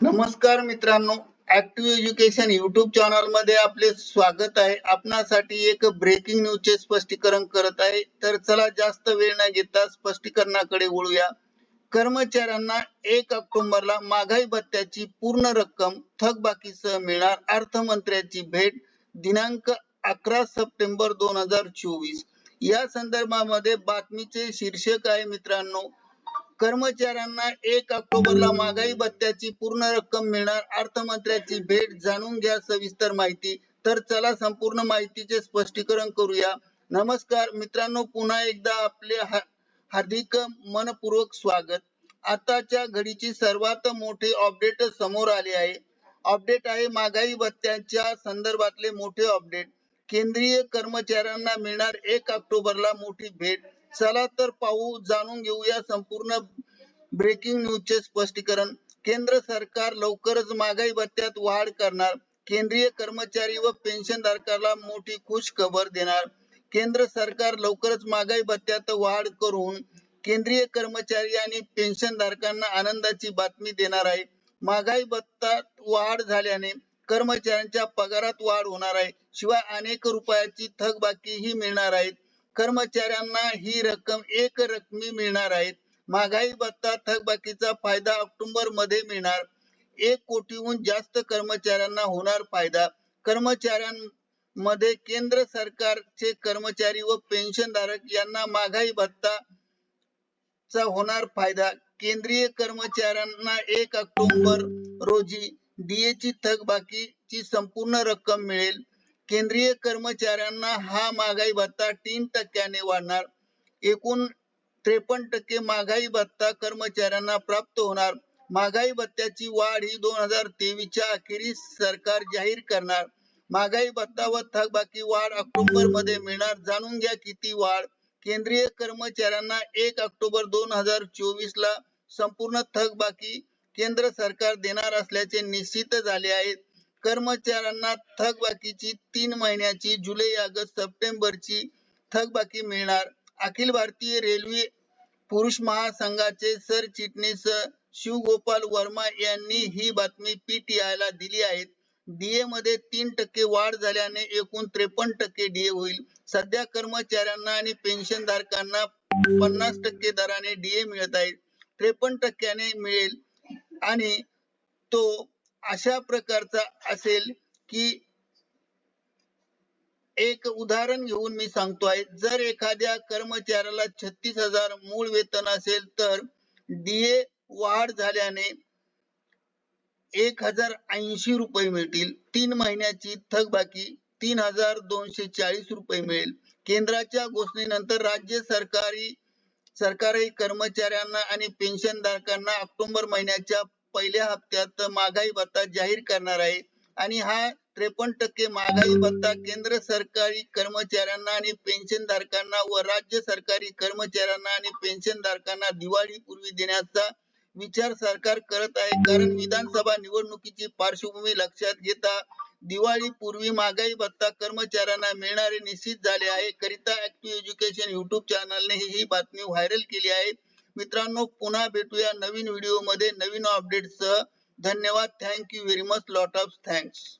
नमस्कार मित्रांनो active education YouTube चॅनलमध्ये आपले स्वागत आहे. आपणासाठी एक ब्रेकिंग न्यूजचे स्पष्टीकरण करत आहे. तर चला जास्त वेळ न घेता स्पष्टीकरणाकडे वळूया. कर्मचाऱ्यांना एक ऑक्टोबरला महागाई भत्त्याची पूर्ण रक्कम थकबाकीसह मिळणार अर्थमंत्र्याची भेट दिनांक अकरा सप्टेंबर दोन हजार चोवीस. या संदर्भामध्ये बातमीचे शीर्षक आहे मित्रांनो कर्मचाऱ्यांना एक ऑक्टोबरला महागाई भत्त्याची पूर्ण रक्कम मिळणार अर्थमंत्र्याची भेट जाणून घ्या सविस्तर माहिती. तर चला संपूर्ण माहितीचे स्पष्टीकरण करूया. नमस्कार मित्रांनो पुन्हा एकदा आपले हार्दिक मनपूर्वक स्वागत. आताच्या घडीची सर्वात मोठे अपडेट समोर आले आहे. अपडेट आहे महागाई भत्त्याच्या संदर्भातले मोठे अपडेट. केंद्रीय कर्मचाऱ्यांना मिळणार एक ऑक्टोबरला मोठी भेट. चला तर पाहू जाणून घेऊया संपूर्ण ब्रेकिंग न्यूजचे स्पष्टीकरण. केंद्र सरकार लवकरच महागाई भत्त्यात वाढ करणार. केंद्रीय कर्मचारी व पेन्शनधारकाला मोठी खुश खबर देणार. केंद्र सरकार लवकरच महागाई भत्त्यात वाढ करून केंद्रीय कर्मचारी आणि पेन्शनधारकांना आनंदाची बातमी देणार आहे. महागाई भत्तात वाढ झाल्याने कर्मचाऱ्यांच्या पगारात वाढ होणार आहे. शिवाय अनेक रुपयाची थकबाकीही मिळणार आहेत कर्मचाऱ्यांना ही रक्कम एक रकमी मिळणार आहे. महागाई भत्ता थकबाकीचा फायदा ऑक्टोबरमध्ये मिळणार. एक कोटीहून जास्त कर्मचाऱ्यांना होणार फायदा. कर्मचाऱ्यांमध्ये केंद्र सरकारचे कर्मचारी व पेन्शनधारक यांना महागाई भत्ता चा होणार फायदा. केंद्रीय कर्मचाऱ्यांना एक ऑक्टोबर रोजी डीएची थकबाकीची संपूर्ण रक्कम मिळेल. केंद्रीय कर्मचाऱ्यांना हा महागाई भत्ता तीन टक्क्याने वाढणार. एकूण त्रेपन्न टक्के महागाई भत्ता कर्मचाऱ्यांना प्राप्त होणार. महागाई भत्त्याची वाढ ही दोन हजार तेवीसच्या अखेरीस सरकार जाहीर करणार. महागाई भत्ता व थकबाकी वाढ ऑक्टोबरमध्ये मिळणार. जाणून घ्या किती वाढ. केंद्रीय कर्मचाऱ्यांना एक ऑक्टोबर दोन हजार चोवीस ला संपूर्ण थकबाकी केंद्र सरकार देणार असल्याचे निश्चित झाले आहे. कर्मचाऱ्यांना थकबाकीची तीन महिन्याची जुलै ऑगस्ट सप्टेंबरची थकबाकी मिळणार. अखिल भारतीय रेल्वे पुरुष महासंघाचे सरचिटणीस शिवगोपाल वर्मा यांनी ही बातमी पीटीआय ला दिली आहे. डीए मध्ये तीन टक्के वाढ झाल्याने एकूण त्रेपन्न टक्के डीए होईल. सध्या कर्मचाऱ्यांना आणि पेन्शन धारकांना पन्नास टक्के दराने डीए मिळत आहे. त्रेपन्न टक्क्याने मिळेल आणि तो अशा प्रकारचा असेल की एक उदाहरण घेऊन मी सांगतोय जर एखाद्या कर्मचाऱ्याला छत्तीस हजार मूळ वेतन असेल तर डीए वाढ झाल्याने एक हजार ऐंशी रुपये मिळतील. तीन महिन्याची थकबाकी तीन हजार दोनशे चाळीस रुपये मिळेल. केंद्राच्या घोषणेनंतर राज्य सरकारी सरकारी कर्मचाऱ्यांना आणि पेन्शनधारकांना ऑक्टोबर महिन्याच्या पहिल्या हप्त्यात महागाई भत्ता जाहीर करणार आहे. आणि हा त्रेपन्न टक्के महागाई भत्ता केंद्र सरकारी कर्मचाऱ्यांना आणि पेन्शन धारकांना व राज्य सरकारी कर्मचाऱ्यांना आणि पेन्शनधारकांना दिवाळी पूर्वी देण्याचा विचार सरकार करत आहे. कारण विधानसभा निवडणुकीची पार्श्वभूमी लक्षात घेता दिवाळी पूर्वी महागाई भत्ता कर्मचाऱ्यांना मिळणारे निश्चित झाले आहे. करिता ऍक्टिव्ह एज्युकेशन युट्यूब चॅनलने ही बातमी व्हायरल केली आहे. मित्रांनो पुन्हा भेटूया नवीन व्हिडिओमध्ये नवीन अपडेट सह. धन्यवाद. Thank you very much lot of thanks